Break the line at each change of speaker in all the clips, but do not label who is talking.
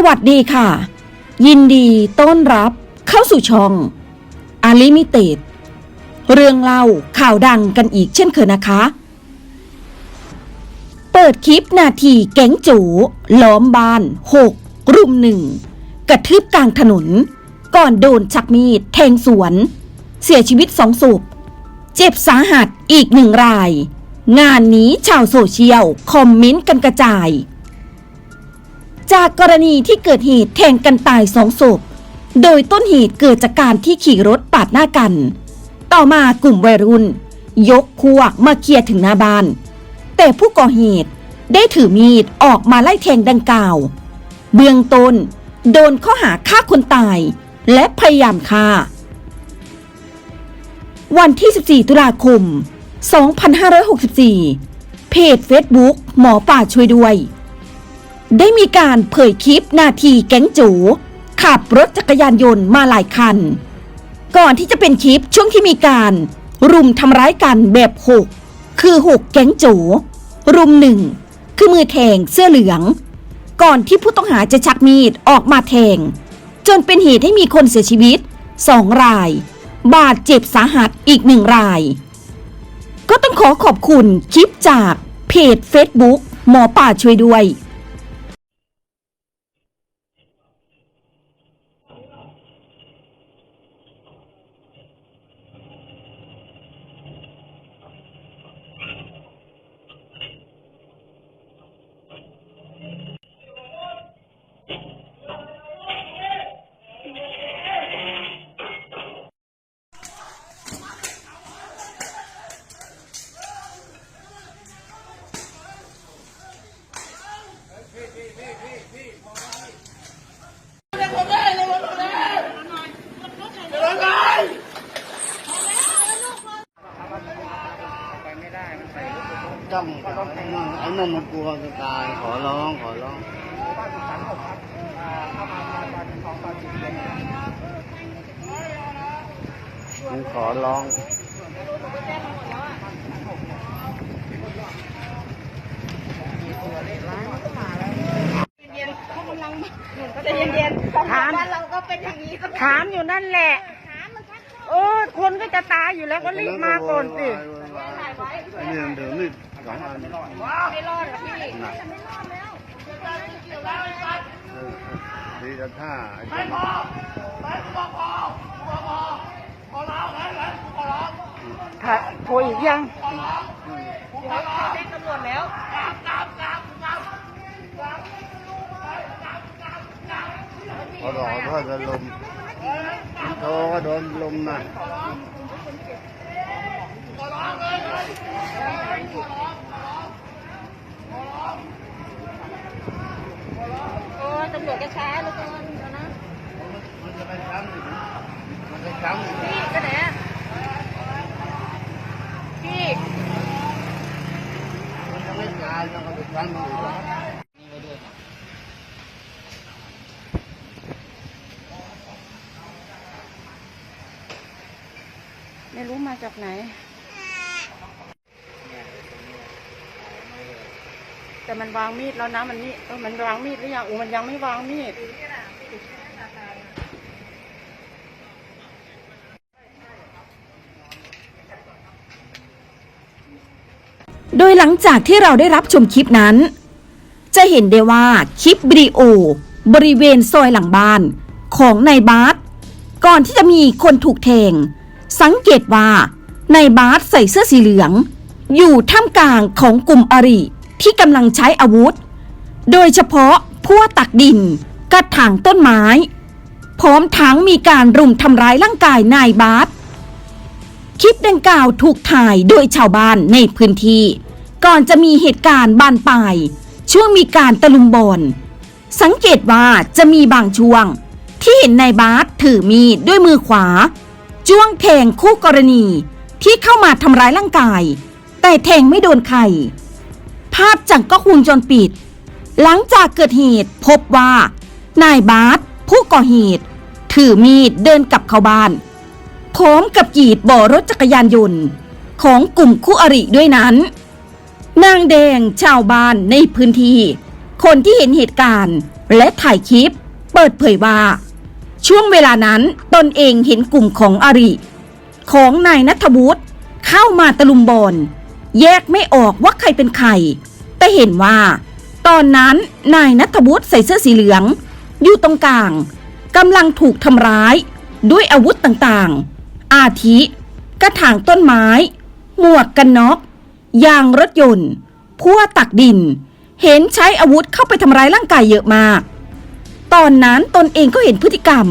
สวัสดีค่ะ ยินดีต้อนรับเข้าสู่ช่องอาลิมิเต็ดเรื่องเล่าข่าวดังกันอีกเช่นเคยนะคะ เปิดคลิปนาทีแก๊งจูล้อมบ้านหกรุมหนึ่งกระทืบกลางถนน ก่อนโดนชักมีดแทงสวน เสียชีวิตสองศพเจ็บสาหัสอีกหนึ่งราย งานนี้ชาวโซเชียล คอมเมนต์กันกระจาย จากกรณีที่เกิดเหตุแทงกันตายสองศพ โดยต้นเหตุเกิดจากการที่ขี่รถปาดหน้ากัน ต่อมากลุ่มวัยรุ่น ยกพวกมาเคลียร์ถึงหน้าบ้าน แต่ผู้ก่อเหตุได้ถือมีดออกมาไล่แทงดังกล่าว เบื้องต้นโดนข้อหาฆ่าคนตาย และพยายามฆ่า วันที่ 14 ตุลาคม 2564 เพจ Facebook หมอป่าช่วยด้วย ได้มีการเผยคลิปนาทีแก๊งจูขับรถจักรยานยนต์มาหลายคัน ก่อนที่จะเป็นคลิปช่วงที่มีการรุมทำร้ายกันแบบหกคือหกแก๊งจูรุมหนึ่งคือมือแทงเสื้อเหลือง ก่อนที่ผู้ต้องหาจะชักมีดออกมาแทง จนเป็นเหตุให้มีคนเสียชีวิตสองราย บาดเจ็บสาหัสอีกหนึ่งราย ก็ต้องขอขอบคุณคลิปจากเพจ Facebook หมอป่าช่วยด้วย
จ้องไอ้นั่นไอ้ นั่นมันกลัวจะตายขอร้องขอร้องมันขอร้อง
ใจเย็นๆถามเราก็เป็นอย่างนี้ถามอยู่นั่นแหละเออคนก็จะตายอยู่แล้วก็รีบมาก่อนสิ
ไอ้นี่มันเดือดนี่ สองอัน
ไม่รอดหรอกพี่
หนักเออดีจะท่าไอ้คน
ถ่ายโทรอีกยัง
ขอรอเพื่อจะลมโตก็โดนลมนะ
โอ้ตำรวจก็ช้าเหลือเกินเดี๋ยวนะ
มันจะไปช้ำอีกมันจะช้ำอีก
พี่ก็ไหนอะพี่
มันจะไม่ตายมันจะช้ำอีก
ไม่รู้มาจากไหน แต่มันวางมีดแล้วนะมันนี่เออมันวางมีดหรือยังอูมันยังไม่วางมีด
โดยหลังจากที่เราได้รับชมคลิปนั้น จะเห็นได้ว่าคลิปวิดีโอ บริเวณซอยหลังบ้านของนายบาสก่อนที่จะมีคนถูกแทง สังเกตว่านายบาสใส่เสื้อสีเหลือง อยู่ท่ามกลางของกลุ่มอริ ที่กำลังใช้อาวุธ โดยเฉพาะพัวตักดิน กระถางต้นไม้ พร้อมทั้งมีการรุมทำร้ายร่างกายนายบาสคลิปดังกล่าวถูกถ่ายโดยชาวบ้านในพื้นที่ ก่อนจะมีเหตุการณ์บานปลายช่วงมีการตะลุมบอลสังเกตว่าจะมีบางช่วง ที่เห็นนายบาสถือมีดด้วยมือขวา จ้วงแทงคู่กรณีที่เข้ามาทำร้ายร่างกาย แต่แทงไม่โดนใคร ภาพจากกล้องวงจรปิด หลังจากเกิดเหตุพบว่า นายบาสผู้ก่อเหตุ ถือมีดเดินกลับเข้าบ้านพร้อมกับกรีดบ่อรถจักรยานยนต์ ของกลุ่มคู่อริด้วยนั้น นางแดงชาวบ้านในพื้นที่ คนที่เห็นเหตุการณ์และถ่ายคลิป เปิดเผยว่า ช่วงเวลานั้นตนเองเห็นกลุ่มของอริ ของนายนัทวุฒิเข้ามาตะลุมบอล แยกไม่ออกว่าใครเป็นใคร แต่เห็นว่า ตอนนั้นนายนัทวุฒิใส่เสื้อสีเหลือง อยู่ตรงกลางกำลังถูกทำร้าย ด้วยอาวุธต่างๆ อาทิ กระถางต้นไม้ หมวกกันน็อกยางรถยนต์พั่วตักดิน เห็นใช้อาวุธเข้าไปทำร้ายร่างกายเยอะมาก ตอนนั้นตนเองก็เห็นพฤติกรรม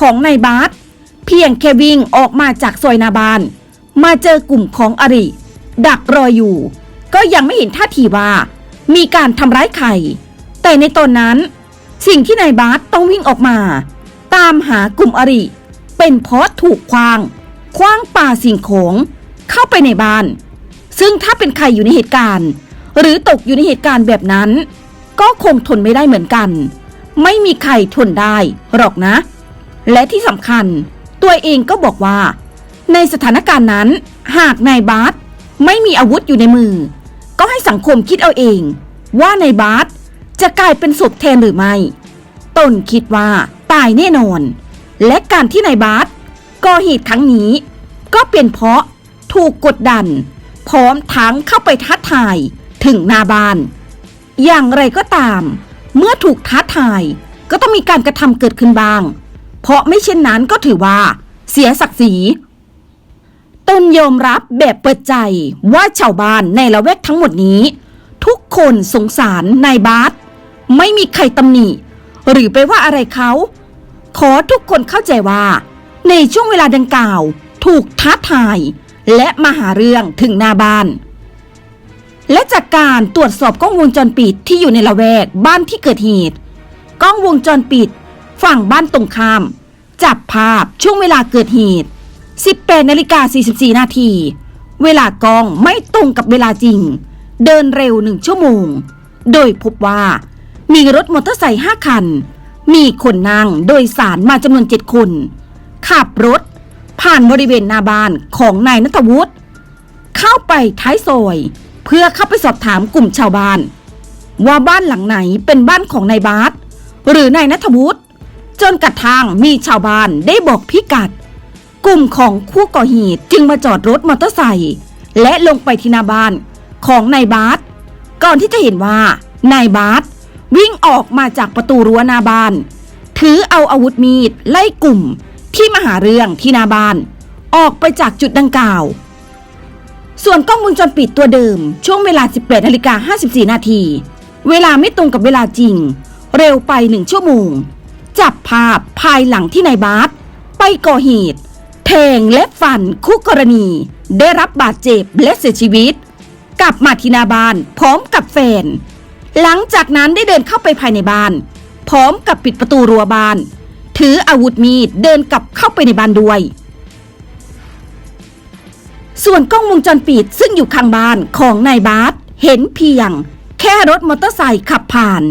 ของนายบาสเพียงแค่วิ่งออกมาจากซอยนาบาน มาเจอกลุ่มของอริ ดักรออยู่ ก็ยังไม่เห็นท่าทีว่า มีการทำร้ายใคร แต่ในตอนนั้น สิ่งที่นายบาสต้องวิ่งออกมา ตามหากลุ่มอริ เป็นเพราะถูกควาง คว้างป่าสิ่งของเข้าไปในบ้าน ซึ่งถ้าเป็นใครอยู่ในเหตุการณ์ หรือตกอยู่ในเหตุการณ์แบบนั้น ก็คงทนไม่ได้เหมือนกัน ไม่มีใครทนได้หรอกนะ และที่สำคัญตัวเองก็บอกว่า ในสถานการณ์นั้น หากนายบาส ไม่มีอาวุธอยู่ในมือ ก็ให้สังคมคิดเอาเอง ว่าในบาสจะกลายเป็นศพแทนหรือไม่ตนคิดว่าตายแน่นอน และการที่นายบาสก่อเหตุครั้งนี้ ก็เป็นเพราะถูกกดดัน พร้อมทั้งเข้าไปท้าทายถึงหน้าบ้าน อย่างไรก็ตาม เมื่อถูกท้าทายก็ต้องมีการกระทำเกิดขึ้นบ้าง เพราะไม่เช่นนั้นก็ถือว่า เสียศักดิ์ศรี ตนยอมรับแบบเปิดใจว่าชาวบ้านในละแวกทั้งหมดนี้ ทุกคนสงสารนายบาสไม่มีใครตำหนิหรือไปว่าอะไรเขา ขอทุกคนเข้าใจว่า ในช่วงเวลาดังกล่าว ถูกท้าทาย และมาหาเรื่องถึงหน้าบ้าน และจากการตรวจสอบกล้องวงจรปิดที่อยู่ในละแวกบ้านที่เกิดเหตุ กล้องวงจรปิด ฝั่งบ้านตรงข้าม จับภาพช่วงเวลาเกิดเหตุ 18นาฬิกา44 นาที เวลากองไม่ตรงกับเวลาจริง เดินเร็วหนึ่งชั่วโมง โดยพบว่า มีรถมอเตอร์ไซค์5คัน มีคนนั่งโดยสารมาจำนวน 7 คน ขับรถ ผ่านบริเวณหน้าบ้านของนายนัทวุฒิเข้าไปท้ายซอย เพื่อเข้าไปสอบถามกลุ่มชาวบ้าน ว่าบ้านหลังไหนเป็นบ้านของนายบาสหรือนายนัทวุฒิจนกระทั่งมีชาวบ้านได้บอกพิกัด กลุ่มของคู่ก่อเหตุจึงมาจอดรถมอเตอร์ไซค์และลงไปที่หน้าบ้านของนายบาสก่อนที่จะเห็นว่านายบาสวิ่งออกมาจากประตูรั้วหน้าบ้าน ถือเอาอาวุธมีดไล่กลุ่มที่มาหาเรื่องที่หน้าบ้าน ออกไปจากจุดดังกล่าว ส่วนกล้องวงจรปิดตัวเดิม ช่วงเวลา 18นาฬิกา54 นาที เวลาไม่ตรงกับเวลาจริง เร็วไปหนึ่งชั่วโมง จับภาพภายหลังที่นายบาสไปก่อเหตุ แทงและฟันคู่กรณี ได้รับบาดเจ็บและเสียชีวิต กลับมาที่หน้าบ้านพร้อมกับแฟน หลังจากนั้นได้เดินเข้าไปภายในบ้าน พร้อมกับปิดประตูรั้วบ้าน ถืออาวุธมีดเดินกลับเข้าไปในบ้านด้วย ส่วนกล้องวงจรปิดซึ่งอยู่ข้างบ้านของนายบาสเห็นเพียง แค่รถมอเตอร์ไซค์ขับผ่าน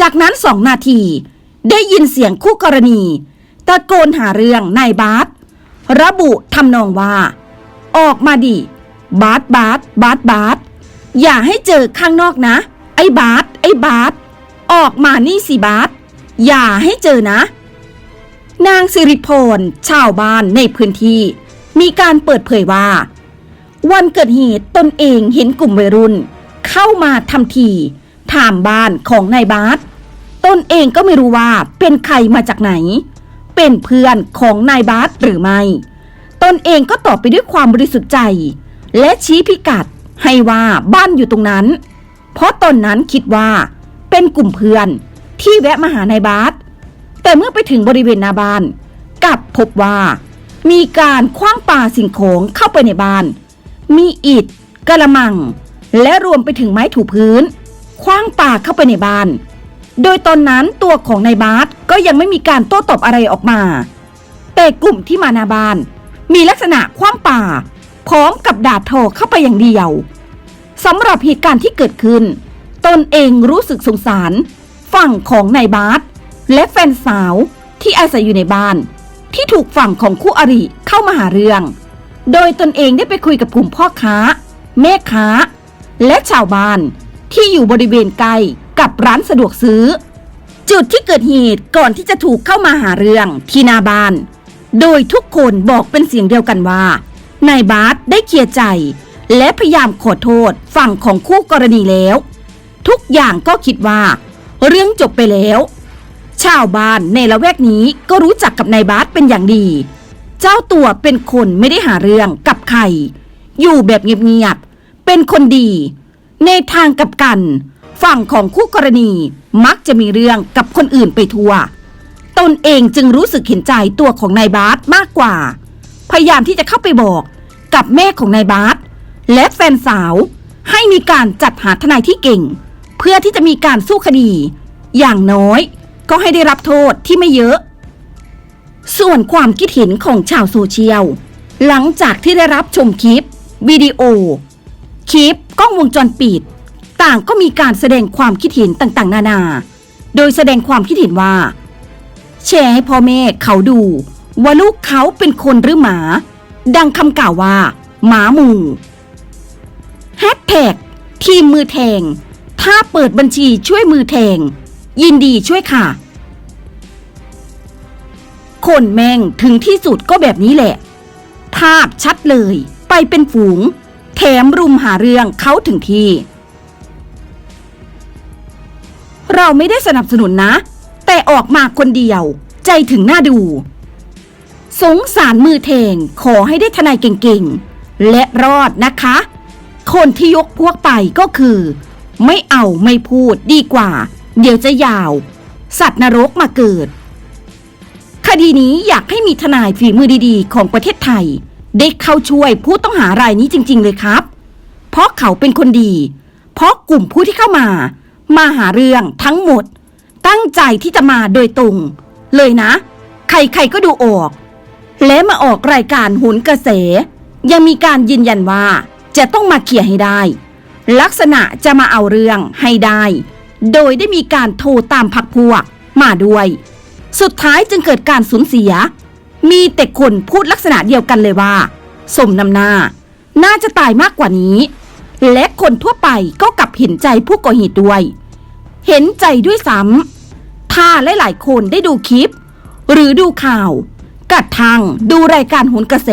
จากนั้นสองนาที ได้ยินเสียงคู่กรณีตะโกนหาเรื่องนายบาส ระบุทำนองว่า ออกมาดิบาสบาสบาสบาสอย่าให้เจอข้างนอกนะ ไอ้บาสไอ้บาสออกมานี่สิบาสอย่าให้เจอนะ นางสิริพรชาวบ้านในพื้นที่ มีการเปิดเผยว่า วันเกิดเหตุตนเองเห็นกลุ่มวัยรุ่น เข้ามาทำทีถามบ้านของนายบาสตนเองก็ไม่รู้ว่าเป็นใครมาจากไหน เป็นเพื่อนของนายบาสหรือไม่ ตนเองก็ตอบไปด้วยความบริสุทธิ์ใจ และชี้พิกัดให้ว่าบ้านอยู่ตรงนั้น เพราะตอนนั้นคิดว่า เป็นกลุ่มเพื่อนที่แวะมาหานายบาสแต่เมื่อไปถึงบริเวณหน้าบ้านกลับพบว่า มีการคว้างปาสิ่งของเข้าไปในบ้าน มีอิฐกระมัง และรวมไปถึงไม้ถูพื้นคว้างปาเข้าไปในบ้าน โดยตอนนั้นตัวของนายบาส ก็ยังไม่มีการโต้ตอบอะไรออกมา แต่กลุ่มที่มาหนาบ้าน มีลักษณะคว้างป่า พร้อมกับด่าทอเข้าไปอย่างเดียวสำหรับเหตุการณ์ที่เกิดขึ้น ตนเองรู้สึกสงสาร ฝั่งของนายบาสและแฟนสาวที่อาศัยอยู่ในบ้าน ที่ถูกฝั่งของคู่อริเข้ามาหาเรื่อง โดยตนเองได้ไปคุยกับกลุ่มพ่อค้า แม่ค้า และชาวบ้านที่อยู่บริเวณใกล้กับร้านสะดวกซื้อ จุดที่เกิดเหตุก่อนที่จะถูกเข้ามาหาเรื่องที่นาบ้าน โดยทุกคนบอกเป็นเสียงเดียวกันว่านายบาสได้เคลียร์ใจ และพยายามขอโทษฝั่งของคู่กรณีแล้ว ทุกอย่างก็คิดว่า เรื่องจบไปแล้ว ชาวบ้านในละแวกนี้ก็รู้จักกับนายบาสเป็นอย่างดี เจ้าตัวเป็นคนไม่ได้หาเรื่องกับใคร อยู่แบบเงียบๆเป็นคนดี ในทางกับกัน ฝั่งของคู่กรณี มักจะมีเรื่องกับคนอื่นไปทั่ว ตนเองจึงรู้สึกเห็นใจตัวของนายบาสมากกว่า พยายามที่จะเข้าไปบอกกับแม่ของนายบาสและแฟนสาวให้มีการจัดหาทนายที่เก่ง เพื่อที่จะมีการสู้คดี อย่างน้อยก็ให้ได้รับโทษที่ไม่เยอะ ส่วนความคิดเห็นของชาวโซเชียล หลังจากที่ได้รับชมคลิป วิดีโอ คลิปกล้องวงจรปิด ต่างก็มีการแสดงความคิดเห็นต่างๆ นานา โดยแสดงความคิดเห็นว่า แชร์ให้พ่อแม่เขาดู ว่าลูกเขาเป็นคนหรือหมา ดังคำกล่าวว่า หมาหมู่แฮชแท็กทีมมือแทง ถ้าเปิดบัญชีช่วยมือแทง ยินดีช่วยค่ะ คนแม่งถึงที่สุดก็แบบนี้แหละ ภาพชัดเลย ไปเป็นฝูง แถมรุมหาเรื่องเขาถึงที่ เราไม่ได้สนับสนุนนะ แต่ออกมาคนเดียว ใจถึงหน้าดู สงสารมือแทงขอให้ได้ทนายเก่งๆ และรอดนะคะ คนที่ยกพวกไปก็คือ ไม่เอาไม่พูดดีกว่า เดี๋ยวจะยาว สัตว์นรกมาเกิด คดีนี้อยากให้มีทนายฝีมือดีๆ ของประเทศไทย ได้เข้าช่วยผู้ต้องหารายนี้จริง ๆ เลยครับ เพราะเขาเป็นคนดี เพราะกลุ่มผู้ที่เข้ามา มาหาเรื่องทั้งหมด ตั้งใจที่จะมาโดยตรง เลยนะ ใครๆก็ดูออก และมาออกรายการหุนกระแส ยังมีการยืนยันว่าจะต้องมาเคลียร์ให้ได้ ลักษณะจะมาเอาเรื่องให้ได้ โดยได้มีการโทรตามพักพวกมาด้วย สุดท้ายจึงเกิดการสูญเสีย มีแต่คนพูดลักษณะเดียวกันเลยว่า สมนำหน้า น่าจะตายมากกว่านี้ และคนทั่วไปก็กลับเห็นใจผู้ก่อเหตุด้วย เห็นใจด้วยซ้ำถ้าหลายๆคนได้ดูคลิป หรือดูข่าวกัดทางดูรายการโหนกระแส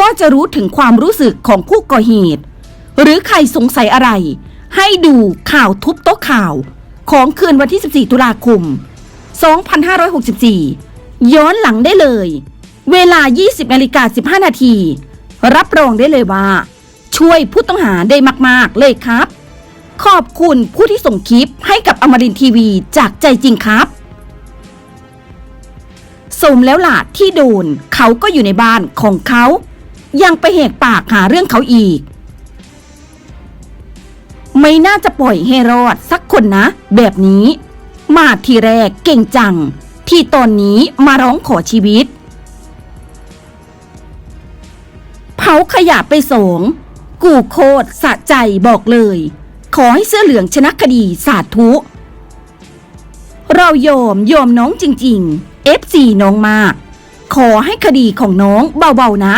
ก็จะรู้ถึงความรู้สึกของผู้ก่อเหตุ หรือใครสงสัยอะไร ให้ดูข่าวทุบโต๊ะข่าว ของคืนวันที่ 14 ตุลาคม 2564 ย้อนหลังได้เลย เวลา 20นาฬิกา15 นาที รับรองได้เลยว่า ช่วยผู้ต้องหาได้มาก ๆ เลยครับ ขอบคุณผู้ที่ส่งคลิปให้กับอมรินทีวีจากใจจริงครับ สมแล้วล่ะที่โดนเขาก็อยู่ในบ้านของเขา ยังไปแหกปากหาเรื่องเขาอีก ไม่น่าจะปล่อยให้รอดสักคนนะ แบบนี้ มาทีแรกเก่งจัง ที่ตอนนี้มาร้องขอชีวิตเผาขยะไปสง กูโคตรสะใจบอกเลย ขอให้เสื้อเหลืองชนะคดีสาธุ เรายอมยอมน้องจริง ๆ FC น้องมาก ขอให้คดีของน้องเบาๆนะ